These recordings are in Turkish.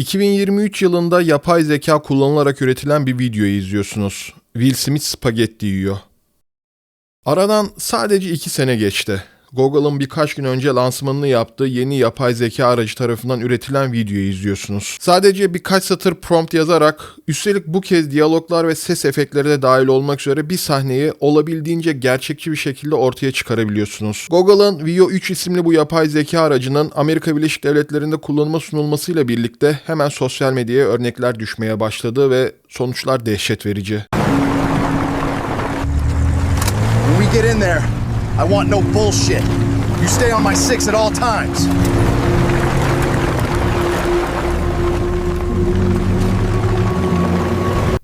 2023 yılında yapay zeka kullanılarak üretilen bir videoyu izliyorsunuz. Will Smith spagetti yiyor. Aradan sadece 2 sene geçti. Google'ın birkaç gün önce lansmanını yaptığı yeni yapay zeka aracı tarafından üretilen videoyu izliyorsunuz. Sadece birkaç satır prompt yazarak, üstelik bu kez diyaloglar ve ses efektleri de dahil olmak üzere bir sahneyi olabildiğince gerçekçi bir şekilde ortaya çıkarabiliyorsunuz. Google'ın Veo 3 isimli bu yapay zeka aracının Amerika Birleşik Devletleri'nde kullanıma sunulmasıyla birlikte hemen sosyal medyaya örnekler düşmeye başladı ve sonuçlar dehşet verici. We get in there, I want no bullshit. You stay on my six at all times.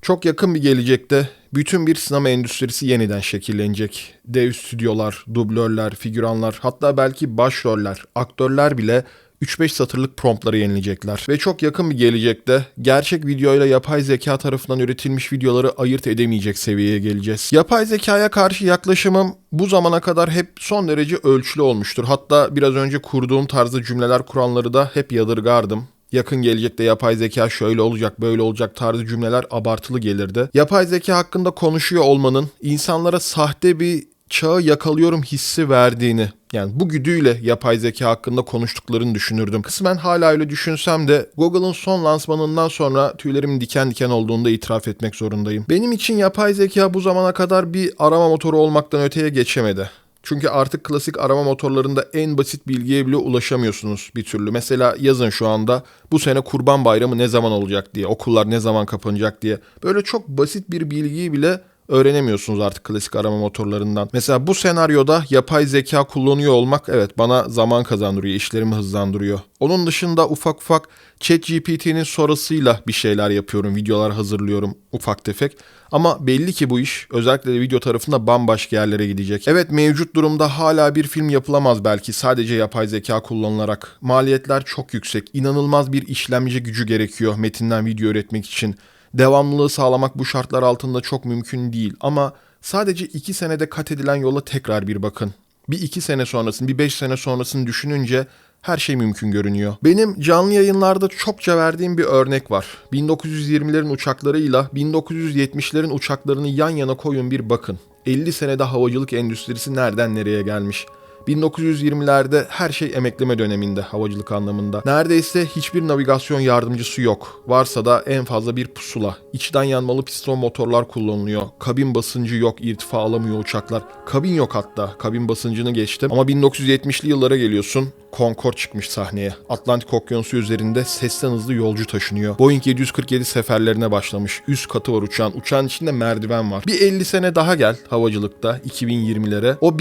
Çok yakın bir gelecekte bütün bir sinema endüstrisi yeniden şekillenecek. Dev stüdyolar, dublörler, figüranlar, hatta belki başroller, aktörler bile 3-5 satırlık promptları yenilecekler. Ve çok yakın bir gelecekte gerçek videoyla yapay zeka tarafından üretilmiş videoları ayırt edemeyecek seviyeye geleceğiz. Yapay zekaya karşı yaklaşımım bu zamana kadar hep son derece ölçülü olmuştur. Hatta biraz önce kurduğum tarzda cümleler kuranları da hep yadırgardım. Yakın gelecekte yapay zeka şöyle olacak, böyle olacak tarzı cümleler abartılı gelirdi. Yapay zeka hakkında konuşuyor olmanın insanlara sahte bir çağı yakalıyorum hissi verdiğini yani bu güdüyle yapay zeka hakkında konuştuklarını düşünürdüm. Kısmen hala öyle düşünsem de Google'ın son lansmanından sonra tüylerimin diken diken olduğunu da itiraf etmek zorundayım. Benim için yapay zeka bu zamana kadar bir arama motoru olmaktan öteye geçemedi. Çünkü artık klasik arama motorlarında en basit bilgiye bile ulaşamıyorsunuz bir türlü. Mesela yazın şu anda bu sene Kurban Bayramı ne zaman olacak diye, okullar ne zaman kapanacak diye. Böyle çok basit bir bilgiyi bile öğrenemiyorsunuz artık klasik arama motorlarından. Mesela bu senaryoda yapay zeka kullanıyor olmak evet bana zaman kazandırıyor, işlerimi hızlandırıyor. Onun dışında ufak ufak ChatGPT'nin sorusuyla bir şeyler yapıyorum, videolar hazırlıyorum ufak tefek. Ama belli ki bu iş özellikle de video tarafında bambaşka yerlere gidecek. Evet mevcut durumda hala bir film yapılamaz belki sadece yapay zeka kullanılarak. Maliyetler çok yüksek, inanılmaz bir işlemci gücü gerekiyor metinden video üretmek için. Devamlılığı sağlamak bu şartlar altında çok mümkün değil ama sadece 2 senede kat edilen yola tekrar bir bakın. Bir 2 sene sonrasını, bir 5 sene sonrasını düşününce her şey mümkün görünüyor. Benim canlı yayınlarda çokça verdiğim bir örnek var. 1920'lerin uçaklarıyla 1970'lerin uçaklarını yan yana koyun bir bakın. 50 senede havacılık endüstrisi nereden nereye gelmiş. 1920'lerde her şey emekleme döneminde havacılık anlamında. Neredeyse hiçbir navigasyon yardımcısı yok. Varsa da en fazla bir pusula. İçten yanmalı piston motorlar kullanılıyor. Kabin basıncı yok, irtifa alamıyor uçaklar. Kabin yok hatta. Kabin basıncını geçtim. Ama 1970'li yıllara geliyorsun. Concorde çıkmış sahneye. Atlantik Okyanusu üzerinde sesten hızlı yolcu taşınıyor. Boeing 747 seferlerine başlamış. Üst katı var uçağın. Uçağın içinde merdiven var. Bir 50 sene daha gel havacılıkta 2020'lere. O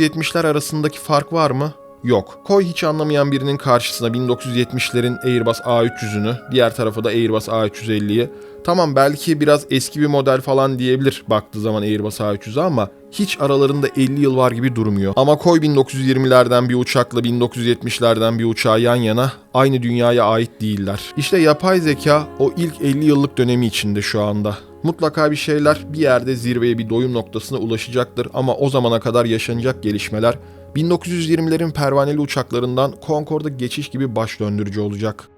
1920-1970'ler arasındaki fark var mı? Yok. Koy hiç anlamayan birinin karşısına 1970'lerin Airbus A300'ünü, diğer tarafa da Airbus A350'yi. Tamam belki biraz eski bir model falan diyebilir baktığı zaman Airbus A300'e ama hiç aralarında 50 yıl var gibi durmuyor. Ama koy 1920'lerden bir uçakla 1970'lerden bir uçağı yan yana aynı dünyaya ait değiller. İşte yapay zeka o ilk 50 yıllık dönemi içinde şu anda. Mutlaka bir şeyler bir yerde zirveye bir doyum noktasına ulaşacaktır ama o zamana kadar yaşanacak gelişmeler 1920'lerin pervaneli uçaklarından Concorde'a geçiş gibi baş döndürücü olacak.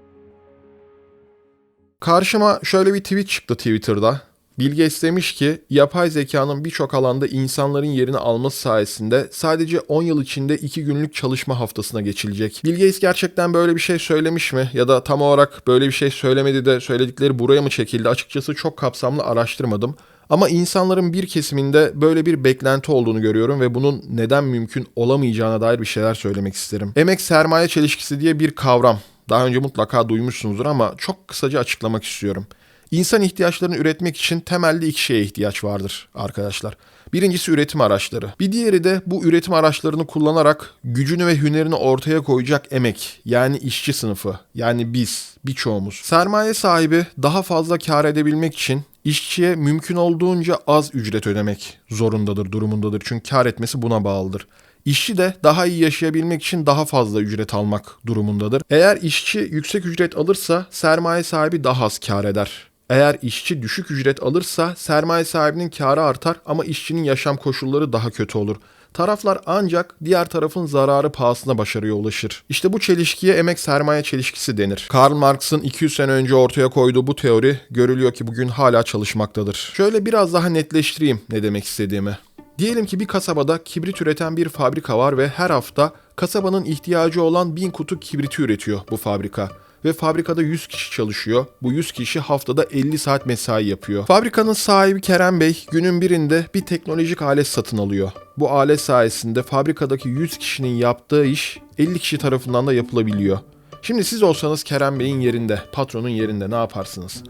Karşıma şöyle bir tweet çıktı Twitter'da. Bill Gates demiş ki yapay zekanın birçok alanda insanların yerini alması sayesinde sadece 10 yıl içinde 2 günlük çalışma haftasına geçilecek. Bill Gates gerçekten böyle bir şey söylemiş mi? Ya da tam olarak böyle bir şey söylemedi de söyledikleri buraya mı çekildi? Açıkçası çok kapsamlı araştırmadım. Ama insanların bir kesiminde böyle bir beklenti olduğunu görüyorum ve bunun neden mümkün olamayacağına dair bir şeyler söylemek isterim. Emek sermaye çelişkisi diye bir kavram. Daha önce mutlaka duymuşsunuzdur ama çok kısaca açıklamak istiyorum. İnsan ihtiyaçlarını üretmek için temelde iki şeye ihtiyaç vardır arkadaşlar. Birincisi üretim araçları. Bir diğeri de bu üretim araçlarını kullanarak gücünü ve hünerini ortaya koyacak emek. Yani işçi sınıfı. Yani biz, birçoğumuz. Sermaye sahibi daha fazla kar edebilmek için işçiye mümkün olduğunca az ücret ödemek zorundadır, durumundadır. Çünkü kar etmesi buna bağlıdır. İşçi de daha iyi yaşayabilmek için daha fazla ücret almak durumundadır. Eğer işçi yüksek ücret alırsa sermaye sahibi daha az kar eder. Eğer işçi düşük ücret alırsa sermaye sahibinin karı artar ama işçinin yaşam koşulları daha kötü olur. Taraflar ancak diğer tarafın zararı pahasına başarıya ulaşır. İşte bu çelişkiye emek sermaye çelişkisi denir. Karl Marx'ın 200 sene önce ortaya koyduğu bu teori görülüyor ki bugün hala çalışmaktadır. Şöyle biraz daha netleştireyim ne demek istediğimi. Diyelim ki bir kasabada kibrit üreten bir fabrika var ve her hafta kasabanın ihtiyacı olan 1000 kutu kibriti üretiyor bu fabrika. Ve fabrikada 100 kişi çalışıyor. Bu 100 kişi haftada 50 saat mesai yapıyor. Fabrikanın sahibi Kerem Bey günün birinde bir teknolojik alet satın alıyor. Bu alet sayesinde fabrikadaki 100 kişinin yaptığı iş 50 kişi tarafından da yapılabiliyor. Şimdi siz olsanız Kerem Bey'in yerinde, patronun yerinde ne yaparsınız?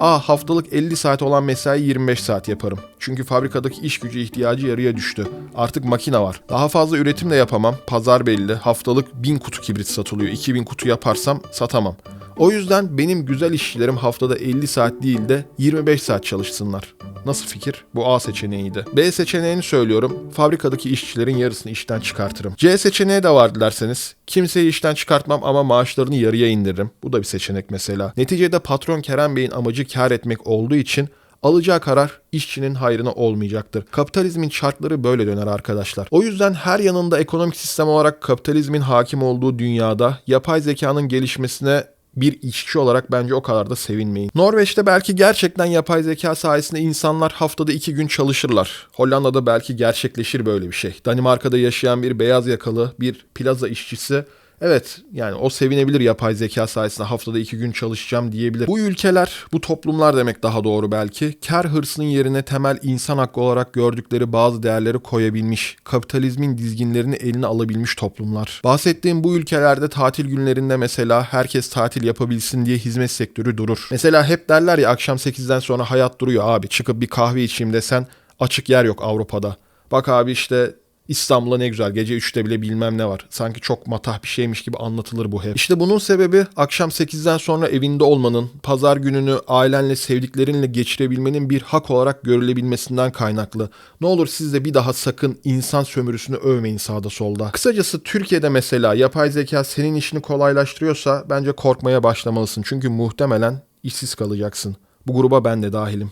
A haftalık 50 saat olan mesai 25 saat yaparım. Çünkü fabrikadaki iş gücü ihtiyacı yarıya düştü. Artık makine var. Daha fazla üretim de yapamam. Pazar belli. Haftalık 1000 kutu kibrit satılıyor. 2000 kutu yaparsam satamam. O yüzden benim güzel işçilerim haftada 50 saat değil de 25 saat çalışsınlar. Nasıl fikir? Bu A seçeneğiydi. B seçeneğini söylüyorum. Fabrikadaki işçilerin yarısını işten çıkartırım. C seçeneği de var dilerseniz. Kimseyi işten çıkartmam ama maaşlarını yarıya indiririm. Bu da bir seçenek mesela. Neticede patron Kerem Bey'in amacı kar etmek olduğu için alacağı karar işçinin hayrına olmayacaktır. Kapitalizmin şartları böyle döner arkadaşlar. O yüzden her yanında ekonomik sistem olarak kapitalizmin hakim olduğu dünyada yapay zekanın gelişmesine bir işçi olarak bence o kadar da sevinmeyin. Norveç'te belki gerçekten yapay zeka sayesinde insanlar haftada iki gün çalışırlar. Hollanda'da belki gerçekleşir böyle bir şey. Danimarka'da yaşayan bir beyaz yakalı bir plaza işçisi Evet yani o sevinebilir yapay zeka sayesinde haftada iki gün çalışacağım diyebilir. Bu ülkeler, bu toplumlar demek daha doğru belki. Kar hırsının yerine temel insan hakkı olarak gördükleri bazı değerleri koyabilmiş, kapitalizmin dizginlerini eline alabilmiş toplumlar. Bahsettiğim bu ülkelerde tatil günlerinde mesela herkes tatil yapabilsin diye hizmet sektörü durur. Mesela hep derler ya akşam 8'den sonra hayat duruyor abi çıkıp bir kahve içeyim desen açık yer yok Avrupa'da. Bak abi işte İstanbul'a ne güzel gece 3'te bile bilmem ne var. Sanki çok matah bir şeymiş gibi anlatılır bu hep. İşte bunun sebebi akşam 8'den sonra evinde olmanın, pazar gününü ailenle sevdiklerinle geçirebilmenin bir hak olarak görülebilmesinden kaynaklı. Ne olur siz de bir daha sakın insan sömürüsünü övmeyin sağda solda. Kısacası Türkiye'de mesela yapay zeka senin işini kolaylaştırıyorsa bence korkmaya başlamalısın. Çünkü muhtemelen işsiz kalacaksın. Bu gruba ben de dahilim.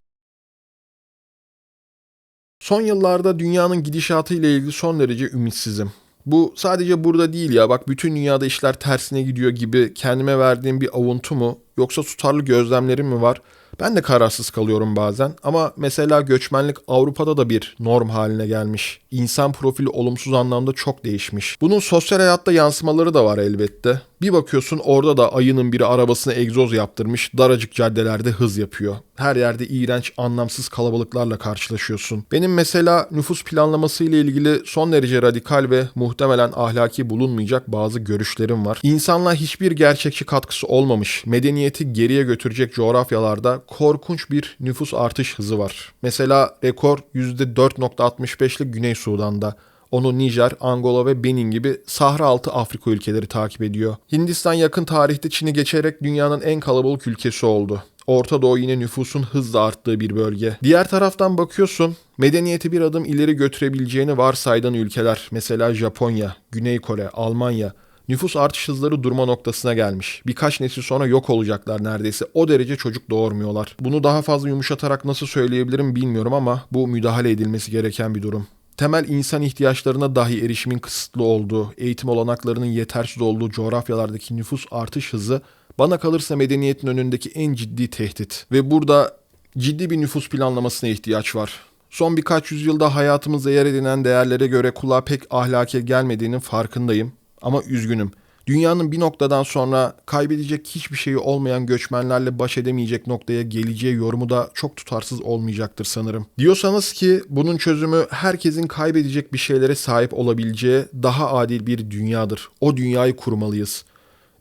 Son yıllarda dünyanın gidişatı ile ilgili son derece ümitsizim. Bu sadece burada değil ya bak bütün dünyada işler tersine gidiyor gibi kendime verdiğim bir avuntu mu yoksa tutarlı gözlemlerim mi var? Ben de kararsız kalıyorum bazen ama mesela göçmenlik Avrupa'da da bir norm haline gelmiş. İnsan profili olumsuz anlamda çok değişmiş. Bunun sosyal hayatta yansımaları da var elbette. Bir bakıyorsun orada da ayının biri arabasına egzoz yaptırmış, daracık caddelerde hız yapıyor. Her yerde iğrenç, anlamsız kalabalıklarla karşılaşıyorsun. Benim mesela nüfus planlaması ile ilgili son derece radikal ve muhtemelen ahlaki bulunmayacak bazı görüşlerim var. İnsanlığa hiçbir gerçekçi katkısı olmamış, medeniyeti geriye götürecek coğrafyalarda korkunç bir nüfus artış hızı var. Mesela rekor %4.65'lik Güney Sudan'da. Onu Nijer, Angola ve Benin gibi Sahra altı Afrika ülkeleri takip ediyor. Hindistan yakın tarihte Çin'i geçerek dünyanın en kalabalık ülkesi oldu. Orta Doğu yine nüfusun hızla arttığı bir bölge. Diğer taraftan bakıyorsun, medeniyeti bir adım ileri götürebileceğini varsaydığın ülkeler, mesela Japonya, Güney Kore, Almanya, nüfus artış hızları durma noktasına gelmiş. Birkaç nesil sonra yok olacaklar neredeyse. O derece çocuk doğurmuyorlar. Bunu daha fazla yumuşatarak nasıl söyleyebilirim bilmiyorum ama bu müdahale edilmesi gereken bir durum temel insan ihtiyaçlarına dahi erişimin kısıtlı olduğu, eğitim olanaklarının yetersiz olduğu coğrafyalardaki nüfus artış hızı bana kalırsa medeniyetin önündeki en ciddi tehdit. Ve burada ciddi bir nüfus planlamasına ihtiyaç var. Son birkaç yüzyılda hayatımızda yer edinen değerlere göre kulağa pek ahlake gelmediğinin farkındayım. Ama üzgünüm. Dünyanın bir noktadan sonra kaybedecek hiçbir şeyi olmayan göçmenlerle baş edemeyecek noktaya geleceği yorumu da çok tutarsız olmayacaktır sanırım. Diyorsanız ki bunun çözümü herkesin kaybedecek bir şeylere sahip olabileceği daha adil bir dünyadır. O dünyayı kurmalıyız.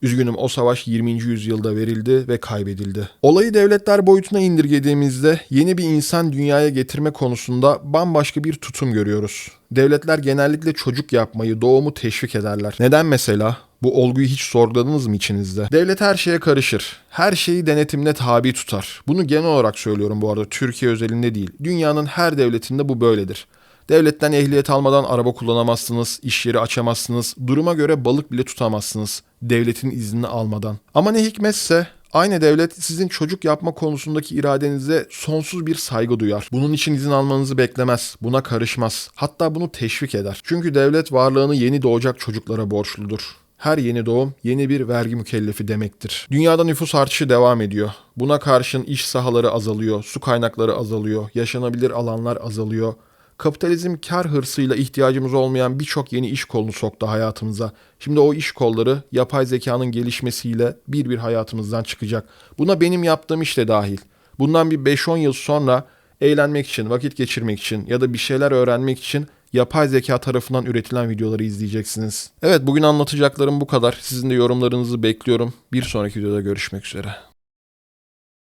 Üzgünüm o savaş 20. yüzyılda verildi ve kaybedildi. Olayı devletler boyutuna indirgediğimizde yeni bir insan dünyaya getirme konusunda bambaşka bir tutum görüyoruz. Devletler genellikle çocuk yapmayı, doğumu teşvik ederler. Neden mesela? Bu olguyu hiç sorguladınız mı içinizde? Devlet her şeye karışır. Her şeyi denetimine tabi tutar. Bunu genel olarak söylüyorum bu arada. Türkiye özelinde değil. Dünyanın her devletinde bu böyledir. Devletten ehliyet almadan araba kullanamazsınız, iş yeri açamazsınız, duruma göre balık bile tutamazsınız devletin iznini almadan. Ama ne hikmetse Aynı devlet sizin çocuk yapma konusundaki iradenize sonsuz bir saygı duyar. Bunun için izin almanızı beklemez, buna karışmaz. Hatta bunu teşvik eder. Çünkü devlet varlığını yeni doğacak çocuklara borçludur. Her yeni doğum yeni bir vergi mükellefi demektir. Dünyada nüfus artışı devam ediyor. Buna karşın iş sahaları azalıyor, su kaynakları azalıyor, yaşanabilir alanlar azalıyor. Kapitalizm kar hırsıyla ihtiyacımız olmayan birçok yeni iş kolunu soktu hayatımıza. Şimdi o iş kolları yapay zekanın gelişmesiyle bir bir hayatımızdan çıkacak. Buna benim yaptığım iş de dahil. Bundan bir 5-10 yıl sonra eğlenmek için, vakit geçirmek için ya da bir şeyler öğrenmek için yapay zeka tarafından üretilen videoları izleyeceksiniz. Evet bugün anlatacaklarım bu kadar. Sizin de yorumlarınızı bekliyorum. Bir sonraki videoda görüşmek üzere.